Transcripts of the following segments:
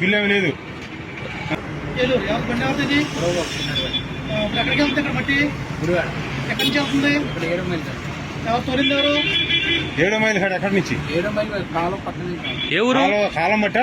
Bill ఏమీ లేదు ఎక్కడికి వెళ్తుంది ఇక్కడ మట్టి? ఎక్కడి నుంచి వెళ్తుంది? ఏడు మైల్ ఎవరు తోలింది ఎవరు? ఏడో మైలు కాడ ఎక్కడి నుంచి? ఏడు మైల్ కాలం పక్కన. ఏ ఊరు? కాలువ కాలం బట్టా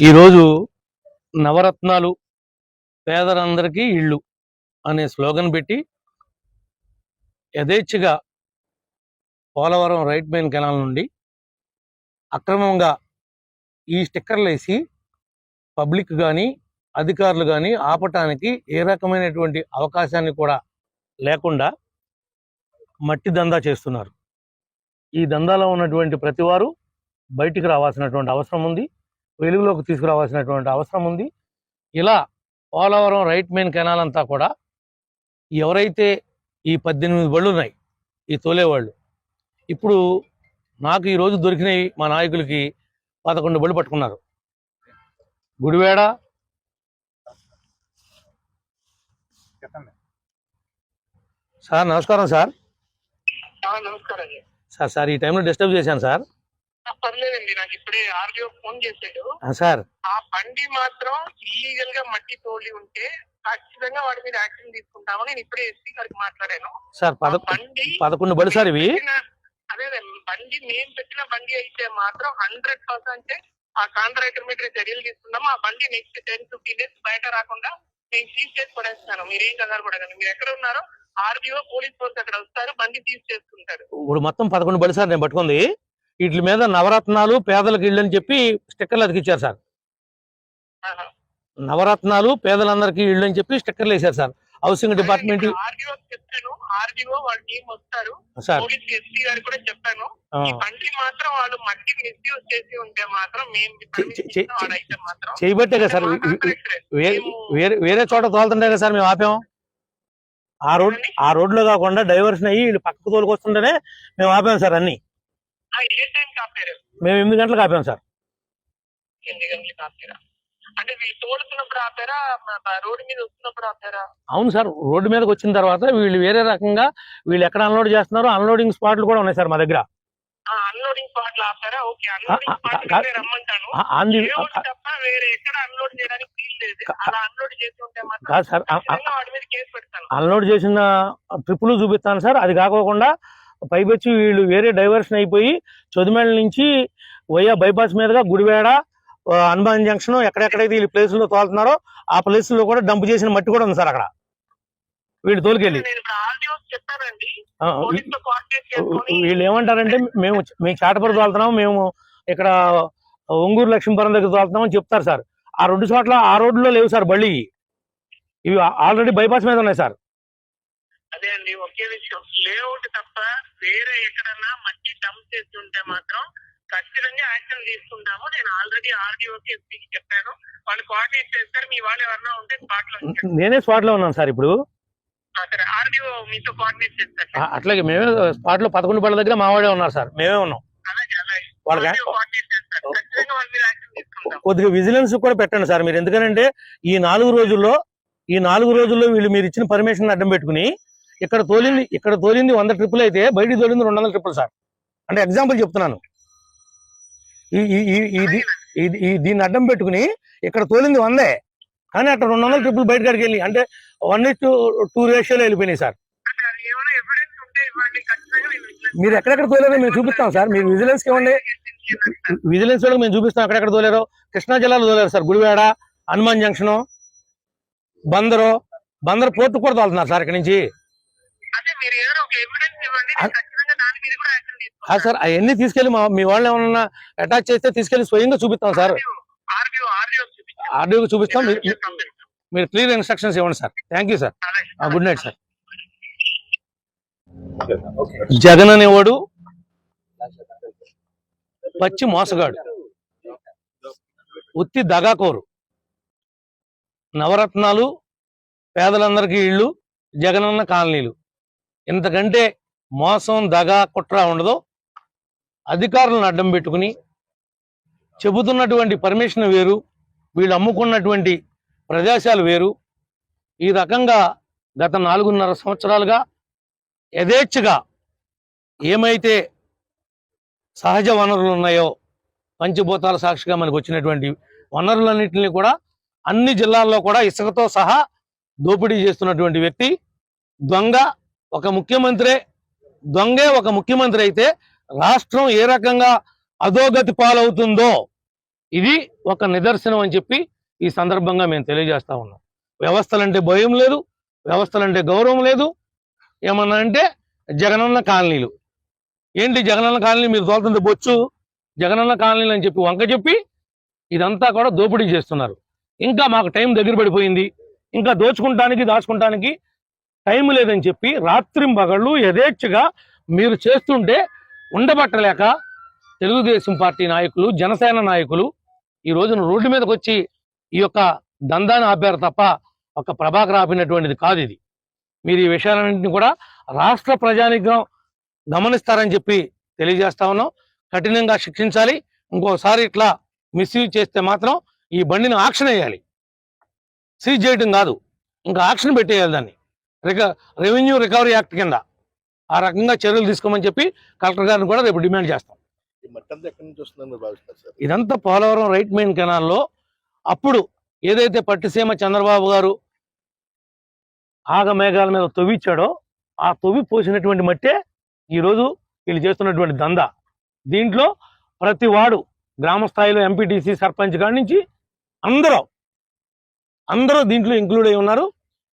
ఈరోజు నవరత్నాలు పేదలందరికీ ఇళ్ళు అనే స్లోగన్ పెట్టి యథేచ్ఛగా పోలవరం రైట్ మెయిన్ కెనాల్ నుండి అక్రమంగా ఈ స్టిక్కర్లు వేసి పబ్లిక్ కానీ అధికారులు కానీ ఆపటానికి ఏ రకమైనటువంటి అవకాశాన్ని కూడా లేకుండా మట్టి దందా చేస్తున్నారు. ఈ దందాలో ఉన్నటువంటి ప్రతివారు బయటికి రావాల్సినటువంటి అవసరం ఉంది. వెలుగులోకి తీసుకురావాల్సినటువంటి అవసరం ఉంది. ఇలా పోలవరం రైట్ మెయిన్ కెనాల్ అంతా కూడా ఎవరైతే ఈ పద్దెనిమిది బళ్ళు ఉన్నాయి ఈ తోలేవాళ్ళు ఇప్పుడు నాకు ఈరోజు దొరికినాయి మా నాయకులకి పదకొండు బళ్ళు పట్టుకున్నారు. గుడివేడ సార్ నమస్కారం సార్. నమస్కారం సార్ సార్ ఈ టైంలో డిస్టర్బ్ చేశాను సార్. పర్లేదండి నాకు ఇప్పుడే ఆర్డీఓ ఫోన్ చేశాడు. సార్. ఆ బండి మాత్రం ఇల్లీగల్గా మట్టి తోలి ఉంటే ఖచ్చితంగా వాడి మీద యాక్షన్ తీసుకుంటామని నేను ఇప్పుడే ఎస్పీ గారికి మాట్లాడాను. సార్ బండి పదకొండు బళ్ళు సార్ ఇవి. అదే బండి మేము పెట్టిన బండి అయితే మాత్రం హండ్రెడ్ పర్సెంట్ ఆ కాంట్రాక్టర్ మీద చర్యలు తీసుకుందాం ఆ బండి నెక్స్ట్ టెన్ ఫిఫ్టీన్ డేస్ బయట రాకుండా నేను సీజ్ చేసి పడేస్తాను. మీరేం కంగారు పడకండి. మీరు ఎక్కడ ఉన్నారో ఆర్డీఓ పోలీస్ ఫోర్స్ అక్కడ వస్తారు బండి సీజ్ చేసుకుంటారు ఇప్పుడు మొత్తం పదకొండు బళ్ళు సార్ నేను పట్టుకుంది. వీటి మీద నవరత్నాలు పేదలకు ఇళ్ళు అని చెప్పి స్టిక్కర్లు అతికిచ్చారు సార్. నవరత్నాలు పేదలందరికీ ఇళ్ళు అని చెప్పి స్టిక్కర్లు వేశారు సార్. హౌసింగ్ డిపార్ట్మెంట్ ఆర్డీఓ చెప్తాను ఆర్డీఓ వాళ్ళ టీం వస్తారు. పోలీస్ ఎస్పీ కూడా చెప్పాను. ఈ బండి మాత్రం వాళ్ళు మట్టి మిస్యూజ్ చేసి ఉంటే మాత్రం మేము చేయబట్టే కదా సార్. వేరే వేరే చోట తోలుతుంటే కదా సార్ మేము ఆపాం? ఆ రోడ్ ఆ రోడ్లో కాకుండా డైవర్షన్ అయ్యి వీళ్ళు పక్కకు తోలుకొస్తుంటేనే మేము ఆపాం సార్ అన్ని. మేము ఎనిమిది గంటలకు ఆపాం సార్. అవును సార్ రోడ్డు మీదకి వచ్చిన తర్వాత వీళ్ళు వేరే రకంగా వీళ్ళు ఎక్కడ అన్లోడ్ చేస్తున్నారో అన్లోడింగ్ స్పాట్లు కూడా ఉన్నాయి సార్ మా దగ్గర. కాదు సార్ అన్లోడ్ చేసిన ట్రిప్పులు చూపిస్తాను సార్. అది కాకోకుండా పైపెచ్చి వీళ్ళు వేరే డైవర్షన్ అయిపోయి చొదిమేళ నుంచి వయ్యా బైపాస్ మీదుగా గుడివేడ హనుమాన్ జంక్షన్ ఎక్కడెక్కడైతే వీళ్ళు ప్లేసుల్లో తోలుతున్నారో ఆ ప్లేసుల్లో కూడా డంప్ చేసిన మట్టి కూడా ఉంది సార్ అక్కడ. వీళ్ళు తోలుకెళ్ళి. వీళ్ళు ఏమంటారంటే మేము మేము చాటపడి తోలుతున్నాం మేము ఇక్కడ ఒంగూరు లక్ష్మీపురం దగ్గర తోలుతున్నాం అని చెప్తారు సార్. ఆ రెండు చోట్ల ఆ రోడ్లో లేవు సార్ బళ్ళి ఇవి ఆల్రెడీ బైపాస్ మీద ఉన్నాయి సార్. అదే అండి ఒకే విషయం. లేఅవుట్ తప్ప వేరే ఎక్కడన్నా మట్టి డంప్ చేస్తుంటే మాత్రం ఖచ్చితంగా యాక్షన్ తీసుకుంటాము. నేను ఆల్రెడీ ఆర్డీఓకి ఎస్పీకి చెప్పాను. వాళ్ళు కోఆర్డినేట్ చేస్తారు. మీ వాళ్ళు ఎవరన్నా ఉంటే స్పాట్లో. నేనే స్పాట్లో ఉన్నాను సార్ ఇప్పుడు. ఆర్డీఓ మీతో కోఆర్డినేట్ చేస్తారు. ఆ, అట్లాగే మేమే స్పాట్లో పదకొండు పళ్ళ దగ్గర మా వాడే ఉన్నారు సార్. మేమే ఉన్నాం. వాళ్ళకి- కొద్దిగా విజిలెన్స్ కూడా పెట్టండి సార్ మీరు. ఎందుకంటే ఈ నాలుగు రోజుల్లో ఈ నాలుగు రోజుల్లో వీళ్ళు మీరు ఇచ్చిన పర్మిషన్ అడ్డం పెట్టుకుని ఇక్కడ తోలింది ఇక్కడ తోలింది వంద ట్రిప్పులు అయితే బయటికి తోలింది రెండు వందల ట్రిప్పులు సార్. అంటే ఎగ్జాంపుల్ చెప్తున్నాను. ఈ దీన్ని అడ్డం పెట్టుకుని ఇక్కడ తోలింది వందే. కానీ అక్కడ రెండు వందల ట్రిప్పులు బయట కాడికి వెళ్ళి అంటే వన్ టు టూ రేషియోలో వెళ్ళిపోయినాయి సార్. మీరు ఎక్కడెక్కడ తోలేరో మేము చూపిస్తాం సార్. మీరు విజిలెన్స్ ఇవ్వండి. విజిలెన్స్ వాళ్ళకి మేము చూపిస్తాం ఎక్కడెక్కడ తోలేరో. కృష్ణా జిల్లాలో తోలేరు sir Gudivada Hanuman junction. Bandaru Bandaru port కూడా తోలుతున్నారు సార్ ఇక్కడ నుంచి. సార్ అవన్నీ తీసుకెళ్ళి మా మీ వాళ్ళు ఏమన్నా అటాచ్ చేస్తే తీసుకెళ్ళి స్వయంగా చూపిస్తాం సార్. ఆర్డీఓ ఆర్డీఓకి చూపిస్తాం. మీరు- మీరు క్లియర్ ఇన్స్ట్రక్షన్స్ ఇవ్వండి sir. Thank you sir good night sir Jagan అనేవాడు పచ్చి మోసగాడు. ఉత్తి దగాకోరు. నవరత్నాలు పేదలందరికీ ఇళ్ళు జగనన్న కాలనీలు. ఇంతకంటే మోసం దగ కుట్ర ఉండదు అధికారులను అడ్డం పెట్టుకుని చెబుతున్నటువంటి పర్మిషన్ వేరు వీళ్ళు అమ్ముకున్నటువంటి ప్రదేశాలు వేరు. ఈ రకంగా గత నాలుగున్నర సంవత్సరాలుగా యథేచ్ఛగా ఏమైతే సహజ వనరులు ఉన్నాయో పంచభూతాల సాక్షిగా మనకు వచ్చినటువంటి వనరులన్నింటినీ కూడా అన్ని జిల్లాల్లో కూడా ఇసుకతో సహా దోపిడీ చేస్తున్నటువంటి వ్యక్తి. దొంగ ఒక ముఖ్యమంత్రే. దొంగే ఒక ముఖ్యమంత్రి అయితే రాష్ట్రం ఏ రకంగా అధోగతి పాలవుతుందో ఇది ఒక నిదర్శనం అని చెప్పి ఈ సందర్భంగా మేము తెలియజేస్తా ఉన్నాం. వ్యవస్థలంటే భయం లేదు వ్యవస్థలంటే గౌరవం లేదు. ఏమన్నా అంటే జగనన్న కాలనీలు. ఏంటి జగనన్న కాలనీ మీరు తోలుతుంది బొచ్చు? జగనన్న కాలనీలు అని చెప్పి వంక చెప్పి ఇదంతా కూడా దోపిడీ చేస్తున్నారు. ఇంకా మాకు టైం దగ్గర పడిపోయింది. ఇంకా దోచుకుంటానికి దాచుకుంటానికి టైం లేదని చెప్పి రాత్రింబగళ్ళు యథేచ్ఛగా మీరు చేస్తుంటే ఉండబట్టలేక తెలుగుదేశం పార్టీ నాయకులు జనసేన నాయకులు ఈ రోజున రోడ్డు మీదకి వచ్చి ఈ యొక్క దందాన్ని ఆపారు తప్ప ఒక ప్రభాకర్ ఆపినటువంటిది కాదు ఇది. మీరు ఈ విషయాలన్నింటినీ కూడా రాష్ట్ర ప్రజానికం గమనిస్తారని చెప్పి తెలియజేస్తా ఉన్నాం. కఠినంగా శిక్షించాలి. ఇంకోసారి ఇట్లా మిస్యూజ్ చేస్తే మాత్రం ఈ బండిని ఆక్షన్ వేయాలి. సీజ్ చేయటం కాదు. ఇంకా ఆక్షన్ పెట్టేయాలి దాన్ని. రిక రెవెన్యూ రికవరీ యాక్ట్ కింద. ఆ రకంగా చర్యలు తీసుకోమని చెప్పి కలెక్టర్ గారిని కూడా రేపు డిమాండ్ చేస్తాం. ఇదంతా పోలవరం రైట్ మెయిన్ కెనాల్లో అప్పుడు ఏదైతే పట్టిసీమ చంద్రబాబు గారు ఆగమేఘాల మీద తవ్విచ్చాడో ఆ తవ్వి పోసినటువంటి మట్టే ఈరోజు వీళ్ళు చేస్తున్నటువంటి దందా. దీంట్లో ప్రతి వాడు గ్రామ స్థాయిలో ఎంపీటీసీ సర్పంచ్ కాడి నుంచి అందరూ అందరూ దీంట్లో ఇంక్లూడ్ అయి ఉన్నారు.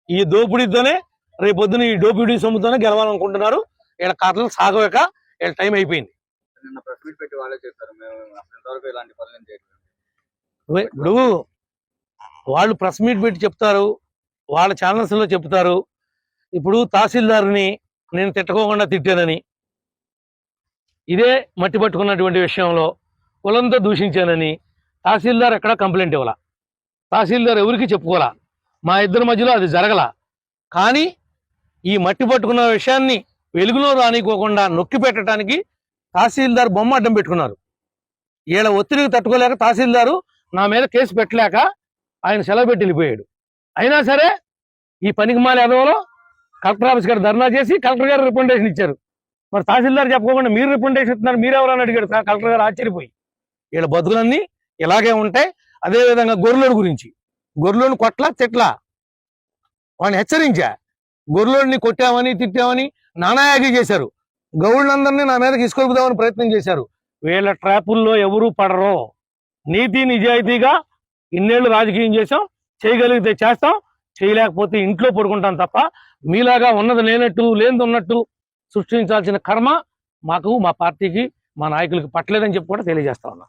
ఈ దోపిడీతోనే రేపొద్దున ఈ దోపిడీ సొమ్ముతోనే గెలవాలనుకుంటున్నారు. వీళ్ళ కథలు సాగలేక వీళ్ళ టైం అయిపోయింది. ఇప్పుడు వాళ్ళు ప్రెస్ మీట్ పెట్టి చెప్తారు. వాళ్ళ ఛానల్స్లో చెప్తారు. ఇప్పుడు తహసీల్దార్ని నేను తిట్టకోకుండా తిట్టానని ఇదే మట్టి పట్టుకున్నటువంటి విషయంలో కులంతో దూషించానని తహసీల్దార్ ఎక్కడ కంప్లైంట్ ఇవ్వాల? తహసీల్దార్ ఎవరికి చెప్పుకోవాలా? మా ఇద్దరి మధ్యలో అది జరగల. కానీ ఈ మట్టి పట్టుకున్న విషయాన్ని వెలుగులో రానికోకుండా నొక్కి పెట్టడానికి తహసీల్దార్ బొమ్మ అడ్డం పెట్టుకున్నారు. ఈడ ఒత్తిడికి తట్టుకోలేక తహసీల్దారు నా మీద కేసు పెట్టలేక ఆయన సెలవు పెట్టి వెళ్ళిపోయాడు. అయినా సరే ఈ పనికి మాల ఎదవలో కలెక్టర్ ఆఫీస్ గారు ధర్నా చేసి కలెక్టర్ గారు రిప్రజెంటేషన్ ఇచ్చారు. మరి తహసీల్దార్ చెప్పుకోకుండా మీరు రిప్రజెంటేషన్ ఇస్తున్నారు మీరు అడిగాడు కలెక్టర్ గారు ఆశ్చర్యపోయి. వీళ్ళ బతుకులన్నీ ఇలాగే ఉంటాయి అదేవిధంగా విధంగా గురించి. గొర్రెలను కొట్ల తిట్లా. వాడిని హెచ్చరించా. గొర్రెలని కొట్టామని తిట్టామని నానాయాగి చేశారు. గౌళ్ళందరినీ నా మీదకి ఇసుకొలుపుదామని ప్రయత్నం చేశారు. వీళ్ళ ట్రాపుల్లో ఎవరూ పడరు. నీతి నిజాయితీగా ఇన్నేళ్ళు రాజకీయం చేసాం చేయగలిగితే చేస్తాం. చేయలేకపోతే ఇంట్లో పడుకుంటాం తప్ప మీలాగా ఉన్నది లేనట్టు లేనిది ఉన్నట్టు సృష్టించాల్సిన కర్మ మాకు మా పార్టీకి మా నాయకులకి పట్టలేదని చెప్పి కూడా తెలియజేస్తా ఉన్నా.